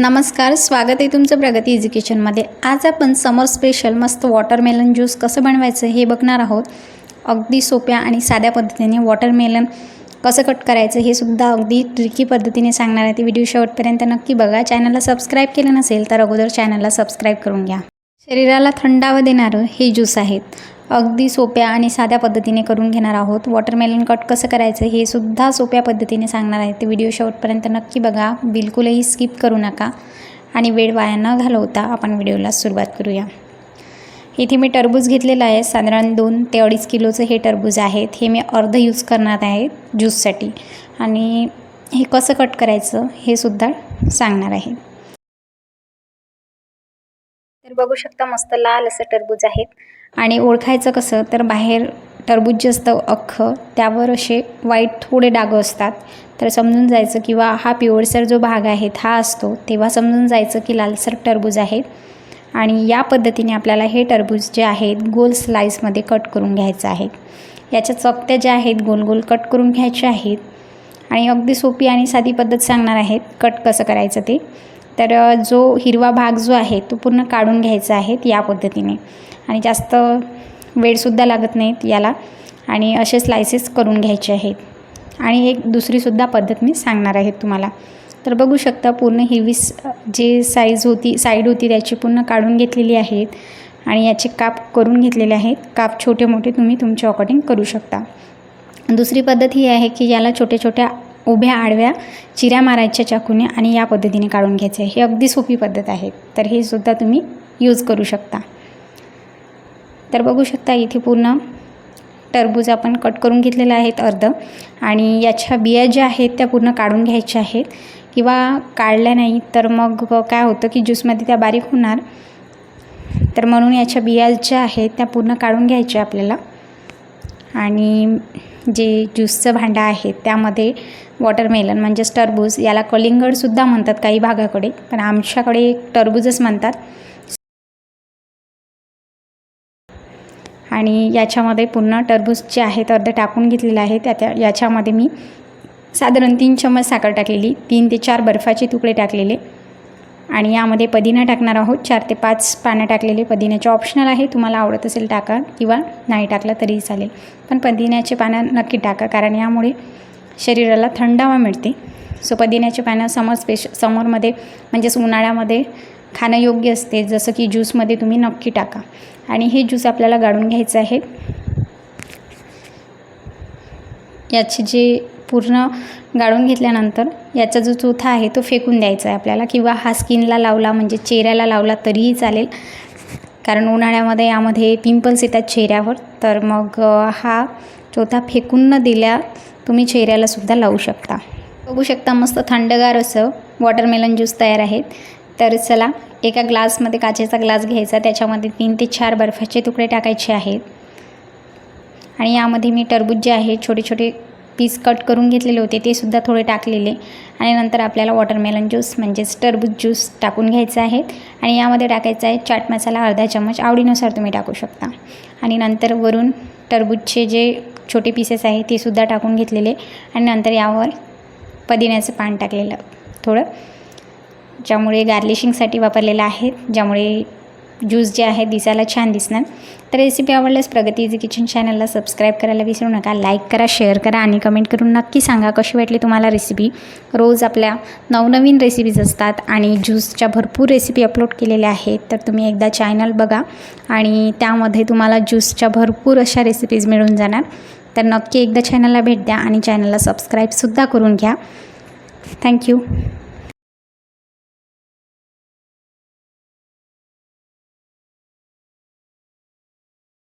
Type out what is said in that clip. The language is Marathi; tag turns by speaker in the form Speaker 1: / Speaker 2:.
Speaker 1: नमस्कार स्वागत आहे तुमचं प्रगती एज्युकेशनमध्ये. आज आपण समर स्पेशल मस्त वॉटरमेलन ज्यूस कसं बनवायचं हे बघणार आहोत. अगदी सोप्या आणि साध्या पद्धतीने वॉटरमेलन कसं कट करायचं हे सुद्धा अगदी ट्रिकी पद्धतीने सांगणार आहे. ते व्हिडिओ शेवटपर्यंत नक्की बघा. चॅनलला सबस्क्राईब केलं नसेल तर अगोदर चॅनलला सबस्क्राईब करून घ्या. शरीराला थंडावा देणारं हे ज्यूस आहेत. अगदी सोप्या आणि साध्या पद्धतीने करून घेणार आहोत. वॉटरमेलन कट कसं करायचं हे सुद्धा सोप्या पद्धतीने सांगणार आहे ते व्हिडिओ शेवटपर्यंत नक्की बघा. बिलकुलही स्किप करू नका. आणि वेळ वाया न घालवता आपण व्हिडिओला सुरुवात करूया. इथे मी टरबूज घेतलेलं आहे. साधारण दोन ते अडीच किलोचं हे टरबूज आहेत हे मी अर्ध यूज करणार आहे ज्यूससाठी आणि हे कसं कट करायचं हे सुद्धा सांगणार आहे. तर बघू शकता मस्त लाल असं टरबूज आहेत. आणि ओळखायचं कसं तर बाहेर टरबूज जे असतं अख्खं त्यावर असे वाईट थोडे डाग असतात. तर समजून जायचं किंवा हा पिवळसर जो भाग आहे हा असतो तेव्हा समजून जायचं की लालसर टरबूज आहेत. आणि या पद्धतीने आपल्याला हे टरबूज जे आहेत गोल स्लाईसमध्ये कट करून घ्यायचं आहे याच्या चकत्या ज्या आहेत गोल गोल कट करून घ्यायच्या आहेत. आणि अगदी सोपी आणि साधी पद्धत सांगणार आहेत कट कसं करायचं ते. तर जो हिरवा भाग जो आहे तो पूर्ण काढून घ्यायचा आहे या पद्धतीने. आणि जास्त वेळसुद्धा लागत नाहीत याला. आणि असे स्लायसेस करून घ्यायचे आहेत. आणि एक दुसरीसुद्धा पद्धत मी सांगणार आहे तुम्हाला. तर बघू शकता पूर्ण हिरवी जे साईज होती साईड होती त्याची पूर्ण काढून घेतलेली आहेत. आणि याचे काप करून घेतलेले आहेत. काप छोटे मोठे तुम्ही तुमच्या अकॉर्डिंग करू शकता. दुसरी पद्धत ही आहे की याला छोट्या छोट्या उभ्या आडव्या चिऱ्या मारायच्या चाकूने आणि या पद्धतीने काढून घ्यायचे. हे अगदी सोपी पद्धत आहे. तर हे सुद्धा तुम्ही यूज करू शकता. तर बघू शकता इथे पूर्ण टरबूज आपण कट करून घेतलेलं आहेत अर्ध. आणि याच्या बिया ज्या आहेत त्या पूर्ण काढून घ्यायच्या आहेत. किंवा काढल्या नाही तर मग काय होतं की ज्यूसमध्ये त्या बारीक होणार. तर म्हणून याच्या बिया ज्या आहेत त्या पूर्ण काढून घ्यायच्या आपल्याला. आणि जे ज्यूसचं भांडं आहे त्यामध्ये वॉटरमेलन म्हणजेच टरबूज याला कलिंगडसुद्धा म्हणतात काही भागाकडे पण आमच्याकडे टरबूजच म्हणतात. आणि याच्यामध्ये पूर्ण टरबूज जे आहेत अर्ध टाकून घेतलेलं आहे. त्या त्या याच्यामध्ये मी साधारण तीन चम्मच साखर टाकलेली तीन ते चार बर्फाचे तुकडे टाकलेले. आणि यामध्ये पदिना टाकणार आहोत. चार ते पाच पानं टाकलेले पदिन्याचे ऑप्शनल आहे. तुम्हाला आवडत असेल टाका किंवा नाही टाकलं तरीही चालेल. पण पदिन्याचे पानं नक्की टाका कारण यामुळे शरीराला थंडावा मिळते. सो पदिन्याचे पानं समर स्पेश समरमध्ये म्हणजेच उन्हाळ्यामध्ये खाणं योग्य असते. जसं की ज्यूसमध्ये तुम्ही नक्की टाका. आणि हे ज्यूस आपल्याला गाळून घ्यायचं आहे. याचे जे पूर्ण गाळून घेतल्यानंतर याचा जो चोथा आहे तो फेकून द्यायचा आहे आपल्याला. किंवा हा स्किनला लावला म्हणजे चेहऱ्याला लावला तरीही चालेल. कारण उन्हाळ्यामध्ये यामध्ये पिंपल्स येतात चेहऱ्यावर. तर मग हा चोथा फेकून न दिल्या तुम्ही चेहऱ्यालासुद्धा लावू शकता. बघू शकता मस्त थंडगार असं वॉटरमेलन ज्यूस तयार आहेत. तर चला एका ग्लासमध्ये काचेचा ग्लास घ्यायचा. त्याच्यामध्ये तीन ते चार बर्फाचे तुकडे टाकायचे आहेत. आणि यामध्ये मी टरबूज जे आहे छोटे छोटे पीस कट करून घेतलेले होते ते सुद्धा थोडे टाकलेले. आणि नंतर आपल्याला वॉटरमेलन ज्यूस म्हणजेच टरबूज ज्यूस टाकून घ्यायचं आहे आणि यामध्ये टाकायचा आहे चाट मसाला अर्धा चम्मच आवडीनुसार तुम्ही टाकू शकता. आणि नंतर वरून टरबूजचे जे छोटे पीसेस आहे ते सुद्धा टाकून घेतलेले. आणि नंतर यावर पदिन्याचं पान टाकलेलं थोडं ज्यामुळे गार्लिशिंगसाठी वापरलेलं आहे ज्यामुळे ज्यूस जे आहे दिसायला छान दिसणार. तर रेसिपी आवडल्यास प्रगती इझी किचन चॅनलला सबस्क्राईब करायला विसरू नका. लाईक करा शेअर करा आणि कमेंट करून नक्की सांगा कशी वाटली तुम्हाला रेसिपी रोज आपल्या नवनवीन रेसिपीज असतात आणि ज्यूसच्या भरपूर रेसिपी अपलोड केलेल्या आहेत. तर तुम्ही एकदा चॅनल बघा आणि त्यामध्ये तुम्हाला ज्यूसच्या भरपूर अशा रेसिपीज मिळून जाणार. तर नक्की एकदा चॅनलला भेट द्या आणि चॅनलला सबस्क्राईबसुद्धा करून घ्या. थँक्यू